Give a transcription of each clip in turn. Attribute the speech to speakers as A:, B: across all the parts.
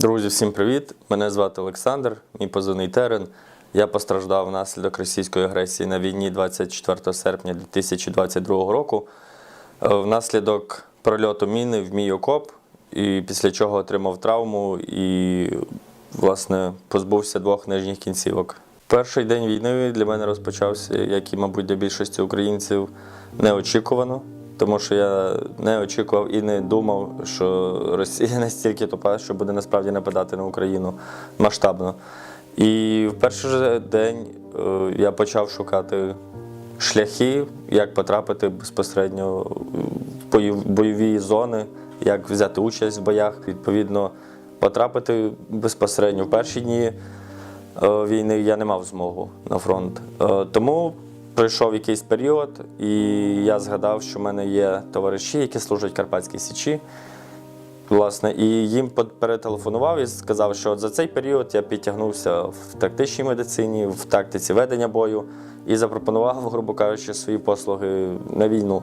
A: Друзі, всім привіт! Мене звати Олександр, мій позивний терен. Я постраждав внаслідок російської агресії на війні 24 серпня 2022 року. Е, Внаслідок прольоту міни в мій окоп, і після чого отримав травму і, власне, позбувся двох нижніх кінцівок. Перший день війни для мене розпочався, як і, мабуть, для більшості українців, неочікувано. Тому що я не очікував і не думав, що Росія настільки тупа, що буде насправді нападати на Україну масштабно. І в перший же день е, я почав шукати шляхи, як потрапити безпосередньо в бойові зони, як взяти участь в боях, відповідно, потрапити безпосередньо в перші дні е, війни я не мав змогу на фронт. Е, Тому пройшов якийсь період, і я згадав, що в мене є товариші, які служать в Карпатській Січі. Власне, і їм перетелефонував і сказав, що за цей період я підтягнувся в тактичній медицині, в тактиці ведення бою і запропонував, грубо кажучи, свої послуги на війну.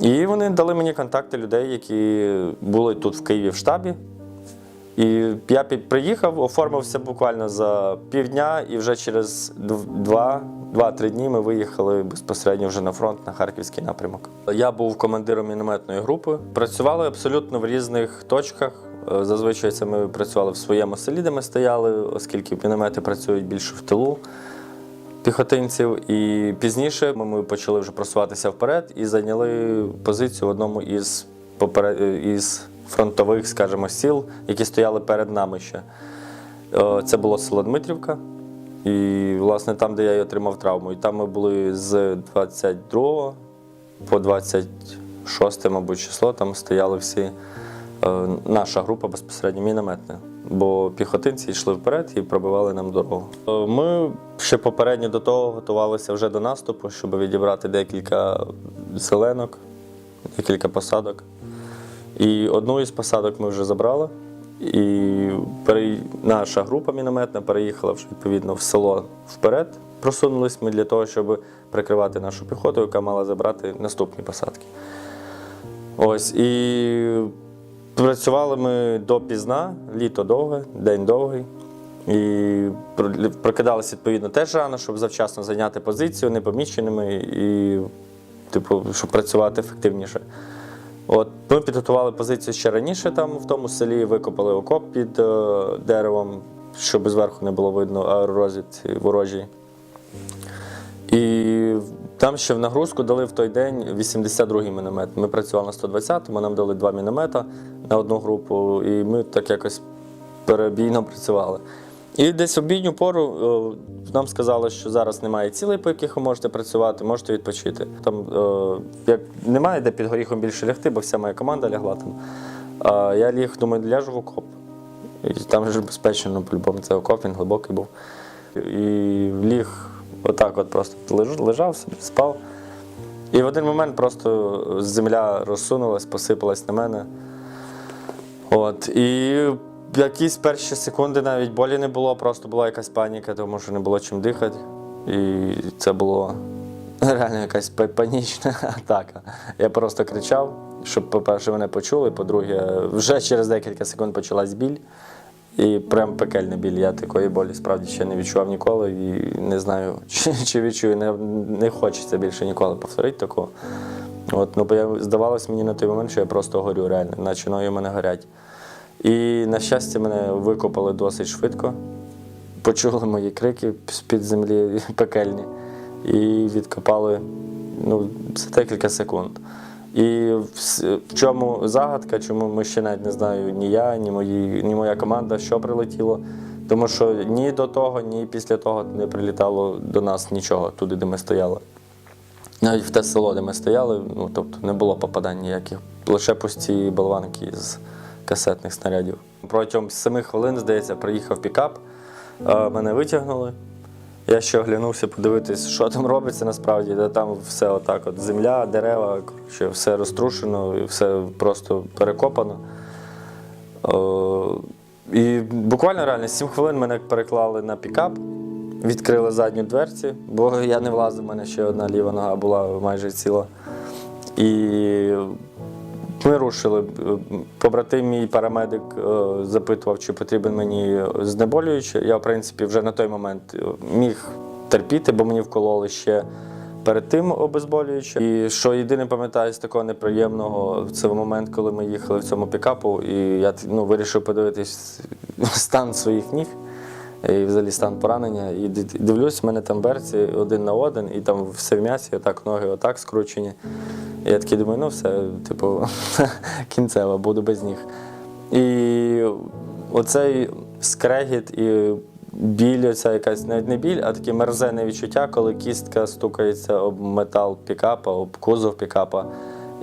A: І вони дали мені контакти людей, які були тут в Києві в штабі. І я приїхав, оформився буквально за півдня, і вже через два, два-три дні ми виїхали безпосередньо вже на фронт на харківський напрямок. Я був командиром мінометної групи. Працювали абсолютно в різних точках. Е, Зазвичай це ми працювали в своєму селі, де ми стояли, оскільки міномети працюють більше в тилу піхотинців. І пізніше ми- ми почали вже просуватися вперед і зайняли позицію в одному із, поперед... із фронтових, скажімо, сіл, які стояли перед нами ще. Е, Це було село Дмитрівка. І, власне, там, де я й отримав травму. І там ми були з 22 по 26, мабуть, число, там стояли всі. е, Наша група безпосередньо мінометна, бо піхотинці йшли вперед і пробивали нам дорогу. Е, Ми ще попередньо до того готувалися вже до наступу, щоб відібрати декілька селенок, декілька посадок. І одну із посадок ми вже забрали. І наша група мінометна переїхала відповідно в село вперед. Просунулись ми для того, щоб прикривати нашу піхоту, яка мала забрати наступні посадки. Ось і працювали ми допізна, літо довге, день довгий. І пр- прокидалися відповідно теж рано, щоб завчасно зайняти позицію непоміченими і, типу, щоб працювати ефективніше. От ми підготували позицію ще раніше там в тому селі, викопали окоп під е, деревом, щоб зверху не було видно аеророзвідці ворожій. І там ще в нагрузку дали в той день 82-й міномет. Ми працювали на 120-му, нам дали два міномета на одну групу, і ми так якось перебійно працювали. І десь в обідню пору е, нам сказали, що зараз немає цілей, по яких ви можете працювати, можете відпочити. Там е, як немає де під горіхом більше лягти, бо вся моя команда лягла там. Я ліг, думаю, ляжу в окоп. І там ж безпечно, по-любому, це окоп, він глибокий був. І ліг отак, от просто леж- лежав спав. І в один момент просто земля розсунулась, посипалась на мене. От, і якісь перші секунди навіть болі не було, просто була якась паніка, тому що не було чим дихати. І це було реально якась панічна атака. Я просто кричав, щоб, по-перше, мене почули, по-друге, вже через декілька секунд почалась біль. І прям пекельний біль. Я такої болі справді ще не відчував ніколи і не знаю, чи, чи відчую. Не, не хочеться більше ніколи повторити такого. От, ну, бо я, здавалось мені на той момент, що я просто горю реально, наче ноги в мене горять. І, на щастя, мене викопали досить швидко. Почули мої крики з-під землі пекельні і відкопали ну, за декілька секунд. І в чому загадка, чому ми ще навіть не знаю ні я, ні, мої, ні моя команда, що прилетіло. Тому що ні до того, ні після того не прилітало до нас нічого туди, де ми стояли. Навіть в те село, де ми стояли, ну тобто не було попадань ніяких, лише пусті болванки з касетних снарядів. Протягом семи хвилин, здається, приїхав пікап, е, мене витягнули. Я ще оглянувся подивитись, що там робиться насправді, де там все отак: от земля, дерева, коротше, все розтрушено, і все просто перекопано. Е, І буквально реально 7 хвилин мене переклали на пікап, відкрили задню дверці, бо я не влазив, у мене ще одна ліва нога була майже ціла. І Ми рушили. Е, Побратим мій парамедик е, запитував, чи потрібен мені знеболюючий. Я, в принципі, вже на той момент е, міг терпіти, бо мені вкололи ще перед тим обезболююче. І що єдине пам'ятаю з такого неприємного, це момент, коли ми їхали в цьому пікапу, і я ну, вирішив подивитись стан своїх ніг. І взагалі стан поранення. І дивлюсь, в мене там берці один на один, і там все в м'ясі, отак ноги отак скручені. І я такий думаю, ну все, типу, кінцево, буду без ніг. І оцей скрегіт і біль, оця якась навіть не біль, а таке мерзене відчуття, коли кістка стукається об метал пікапа, об кузов пікапа.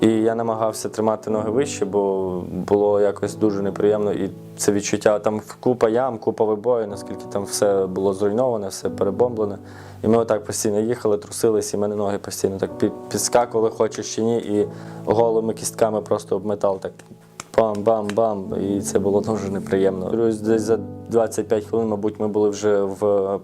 A: І я намагався тримати ноги вище, бо було якось дуже неприємно. І це відчуття там купа ям, купа вибою, наскільки там все було зруйноване, все перебомблене. І ми отак постійно їхали, трусились, і мене ноги постійно так підскакували, хочеш чи ні, і голими кістками просто об метал так бам-бам-бам. І це було дуже неприємно. Десь за 25 хвилин, мабуть, ми були вже в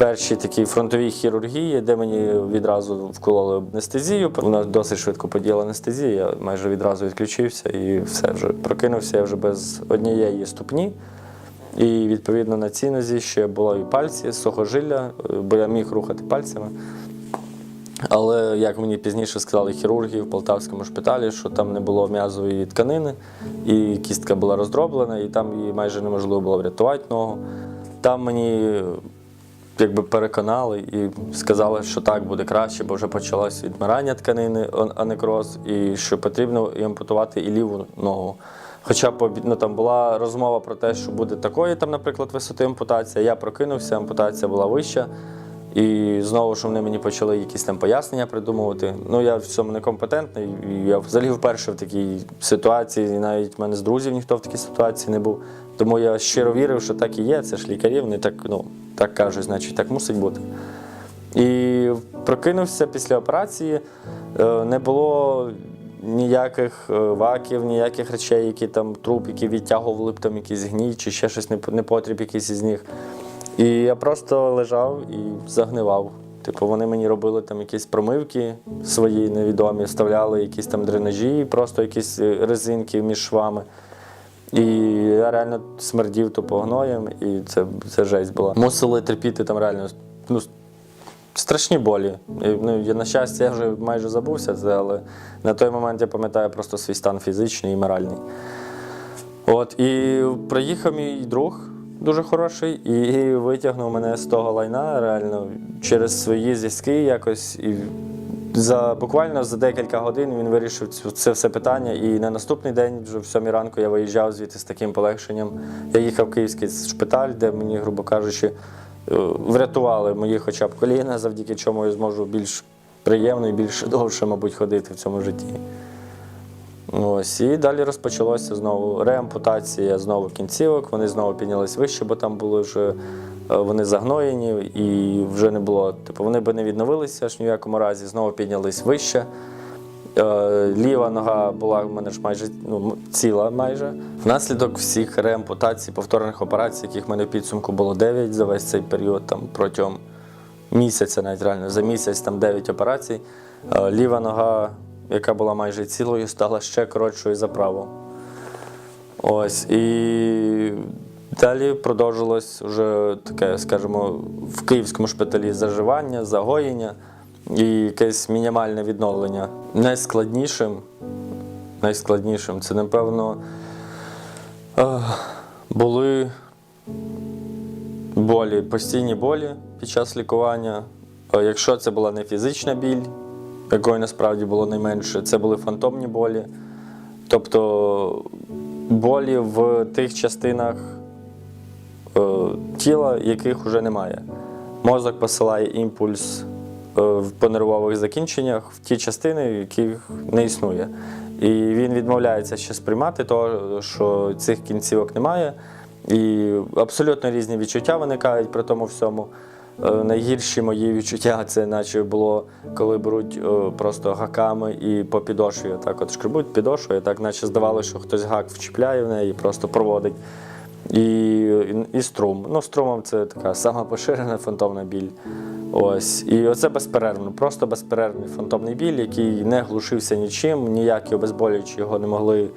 A: першій такій фронтовій хірургії, де мені відразу вкололи анестезію. Вона досить швидко подіяла анестезію. Я майже відразу відключився і все вже прокинувся я вже без однієї ступні. І відповідно на цій нозі ще було і пальці, сухожилля, е, бо я міг рухати пальцями. Але як мені пізніше сказали хірурги в Полтавському шпиталі, що там не було м'язової тканини, і кістка була роздроблена, і там її майже неможливо було врятувати ногу. Там мені якби переконали і сказали, що так буде краще, бо вже почалось відмирання тканини, а- некроз, і що потрібно і ампутувати і ліву ногу. Хоча ну, там була розмова про те, що буде такої, там, наприклад, висоти ампутація. Я прокинувся, ампутація була вища. І знову ж вони мені почали якісь там пояснення придумувати. Ну я в цьому некомпетентний. І я взагалі вперше в такій ситуації, і навіть в мене з друзів ніхто в такій ситуації не був. Тому я щиро вірив, що так і є. Це ж лікарі, вони так, ну, так кажуть, значить так мусить бути. І прокинувся після операції, е, не було ніяких е, ваків, ніяких речей, які там труп, які відтягували б там якийсь гній чи ще щось непотріб якийсь із них. І я просто лежав і загнивав. Типу, вони мені робили там якісь промивки свої невідомі, вставляли якісь там дренажі, просто якісь е, резинки між швами. І я реально смердів тупо гноєм, і це, це жесть була. Мусили терпіти там реально ну, страшні болі. І, ну, я, на щастя, я вже майже забувся це, але на той момент я пам'ятаю просто свій стан фізичний і моральний. От, і приїхав мій друг дуже хороший і витягнув мене з того лайна реально через свої зв'язки якось. І за буквально за декілька годин він вирішив це все питання. І на наступний день, вже в сьомій ранку, я виїжджав звідти з таким полегшенням. Я їхав в київський шпиталь, де мені, грубо кажучи, е, врятували мої хоча б коліна, завдяки чому я зможу більш приємно і більш довше, мабуть, ходити в цьому житті. Ось, і далі розпочалося знову реампутація знову кінцівок. Вони знову піднялись вище, бо там були вже вони загноєні, і вже не було. Типу, вони би не відновилися аж ні в якому разі, знову піднялись вище. Е, Ліва нога була в мене ж майже ну, ціла майже. Внаслідок всіх реампутацій, повторних операцій, яких в мене в підсумку було 9 за весь цей період, там протягом місяця, навіть реально за місяць там 9 операцій. Е, Ліва нога, яка була майже цілою, стала ще коротшою за праву. Ось і далі продовжилось вже таке, скажімо, в київському шпиталі заживання, загоєння і якесь мінімальне відновлення. Найскладнішим, найскладнішим це, напевно, е, були болі, постійні болі під час лікування. Е, Якщо це була не фізична біль, якої насправді було найменше, це були фантомні болі. Тобто болі в тих частинах тіла, яких вже немає. Мозок посилає імпульс е, по нервових закінченнях в ті частини, яких не існує. І він відмовляється ще сприймати того, що цих кінцівок немає. І абсолютно різні відчуття виникають при тому всьому. Е, Найгірші мої відчуття це наче було, коли беруть е, просто гаками і по підошві так от шкребуть підошвою, так наче здавалося, що хтось гак вчіпляє в неї і просто проводить. І, і, струм. Ну, струмом це така сама поширена фантомна біль. Ось. І оце безперервно, просто безперервний фантомний біль, який не глушився нічим, ніякі обезболюючі його не могли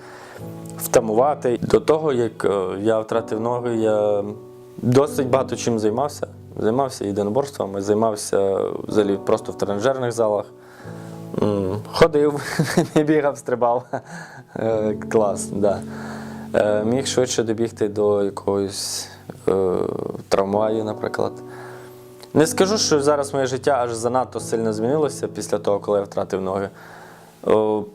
A: втамувати. До того, як е, я втратив ноги, я досить багато чим займався. Займався єдиноборствами, займався взагалі просто в тренажерних залах. Ходив, бігав, стрибав. Е, Клас, да. Е, Міг швидше добігти до якогось е, трамваю, наприклад. Не скажу, що зараз моє життя аж занадто сильно змінилося після того, коли я втратив ноги.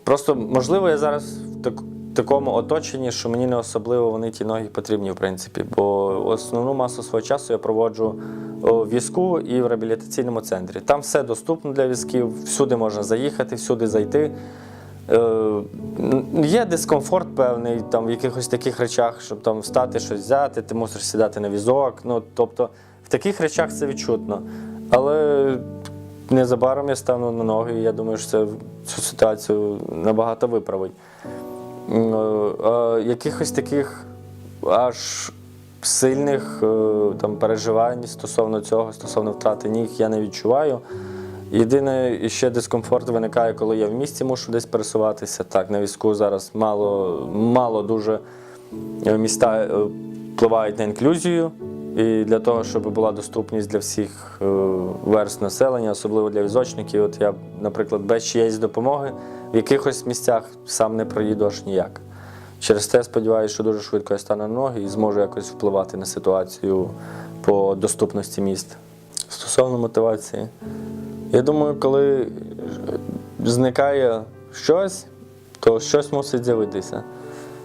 A: Просто, можливо, я зараз в такому оточенні, що мені не особливо вони ті ноги потрібні, в принципі. Бо основну масу свого часу я проводжу у візку і в реабілітаційному центрі. Там все доступно для візків, всюди можна заїхати, всюди зайти. Е, Є дискомфорт певний там, в якихось таких речах, щоб там встати, щось взяти, ти мусиш сідати на візок. Ну, тобто, в таких речах це відчутно. Але незабаром я стану на ноги, і я думаю, що це цю ситуацію набагато виправить. Е, а якихось таких аж сильних е, там, переживань стосовно цього, стосовно втрати ніг, я не відчуваю. Єдине ще дискомфорт виникає, коли я в місті мушу десь пересуватися. Так, на візку зараз мало, мало дуже е, міста е, впливають на інклюзію. І для того, щоб була доступність для всіх е, верст населення, особливо для візочників, от я, наприклад, без чиєїсь допомоги в якихось місцях сам не проїду аж ніяк. Через те сподіваюся, що дуже швидко я стану на ноги і зможу якось впливати на ситуацію по доступності міст. Стосовно мотивації, я думаю, коли зникає щось, то щось мусить з'явитися.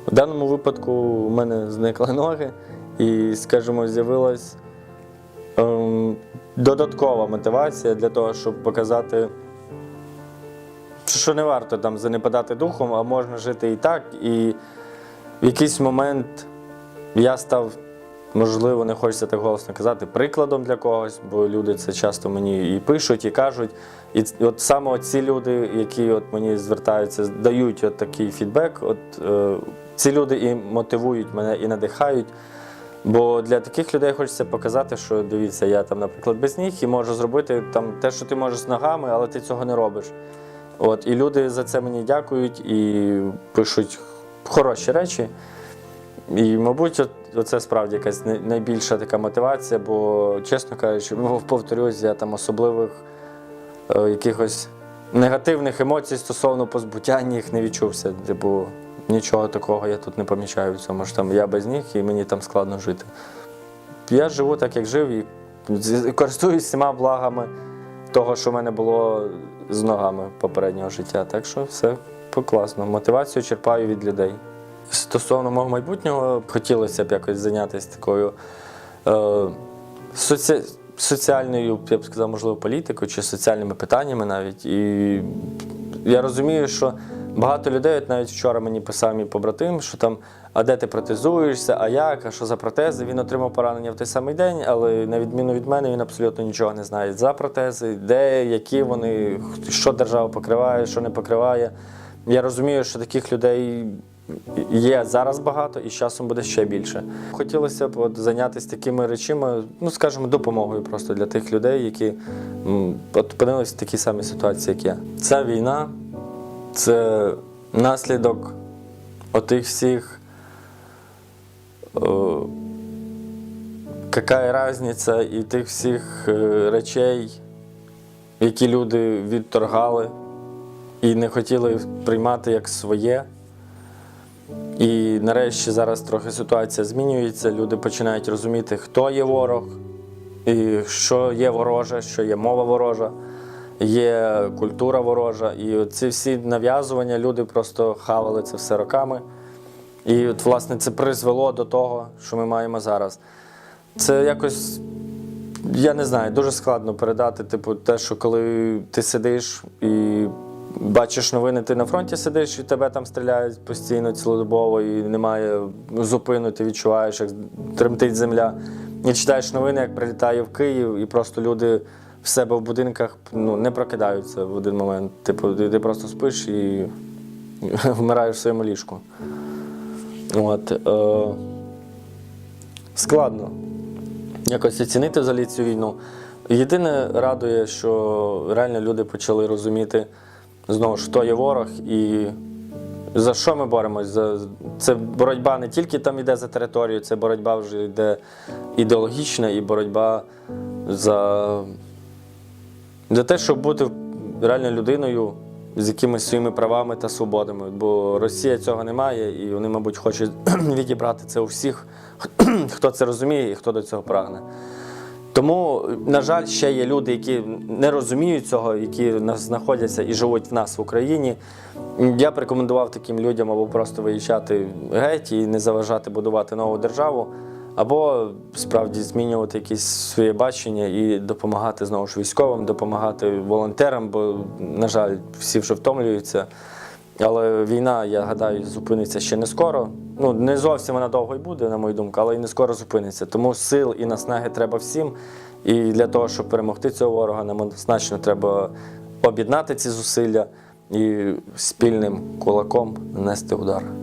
A: В даному випадку у мене зникли ноги, і, скажімо, з'явилась ем, додаткова мотивація для того, щоб показати, що не варто там занепадати духом, а можна жити і так. І в якийсь момент я став, можливо, не хочеться так голосно казати, прикладом для когось, бо люди це часто мені і пишуть, і кажуть. І от саме ці люди, які от мені звертаються, дають от такий фідбек. От е, ці люди і мотивують мене, і надихають. Бо для таких людей хочеться показати, що дивіться, я там, наприклад, без ніг і можу зробити там те, що ти можеш з ногами, але ти цього не робиш. От, і люди за це мені дякують і пишуть хороші речі. І, мабуть, оце справді якась найбільша така мотивація, бо, чесно кажучи, ну, повторюсь, я там особливих е, якихось негативних емоцій стосовно позбуття ніг не відчувся. Типу, нічого такого я тут не помічаю в цьому що там я без ніг і мені там складно жити. Я живу так, як жив, і користуюсь всіма благами того, що в мене було з ногами попереднього життя. Так що все класно. Мотивацію черпаю від людей. Стосовно мого майбутнього, хотілося б якось зайнятися такою е, соці... соціальною, я б сказав, можливо, політикою чи соціальними питаннями навіть. І я розумію, що багато людей, от навіть вчора мені писав мій побратим, що там, а де ти протезуєшся, а як, а що за протези? Він отримав поранення в той самий день, але на відміну від мене, він абсолютно нічого не знає за протези, де, які вони, що держава покриває, що не покриває. Я розумію, що таких людей є зараз багато і з часом буде ще більше. Хотілося б от зайнятися такими речами, ну скажімо, допомогою просто для тих людей, які опинилися в такій самій ситуації, як я. Ця війна це наслідок отих всіх. О, Какая разниця і тих всіх е, речей, які люди відторгали і не хотіли приймати як своє. І нарешті зараз трохи ситуація змінюється. Люди починають розуміти, хто є ворог, і що є вороже, що є мова ворожа, є культура ворожа. І ці всі нав'язування люди просто хавали це все роками. І от, власне, це призвело до того, що ми маємо зараз. Це якось, я не знаю, дуже складно передати, типу, те, що коли ти сидиш і бачиш новини, ти на фронті сидиш, і тебе там стріляють постійно цілодобово, і немає зупину, ти відчуваєш, як тремтить земля. І читаєш новини, як прилітає в Київ, і просто люди в себе в будинках ну, не прокидаються в один момент. Типу, ти, просто спиш і вмираєш в своєму ліжку. От, е, складно якось оцінити взагалі цю війну. Єдине радує, що реально люди почали розуміти знову ж, хто є ворог і за що ми боремось. За... Це боротьба не тільки там йде за територію, це боротьба вже йде ідеологічна і боротьба за, за те, щоб бути реально людиною з якимись своїми правами та свободами. Бо Росія цього не має, і вони, мабуть, хочуть відібрати це у всіх, хто це розуміє і хто до цього прагне. Тому, на жаль, ще є люди, які не розуміють цього, які знаходяться і живуть в нас в Україні. Я б рекомендував таким людям або просто виїжджати геть і не заважати будувати нову державу, або справді змінювати якісь своє бачення і допомагати знову ж військовим, допомагати волонтерам, бо, на жаль, всі вже втомлюються. Але війна, я гадаю, зупиниться ще не скоро. Ну, не зовсім вона довго й буде, на мою думку, але і не скоро зупиниться. Тому сил і наснаги треба всім. І для того, щоб перемогти цього ворога, нам однозначно треба об'єднати ці зусилля і спільним кулаком нанести удар.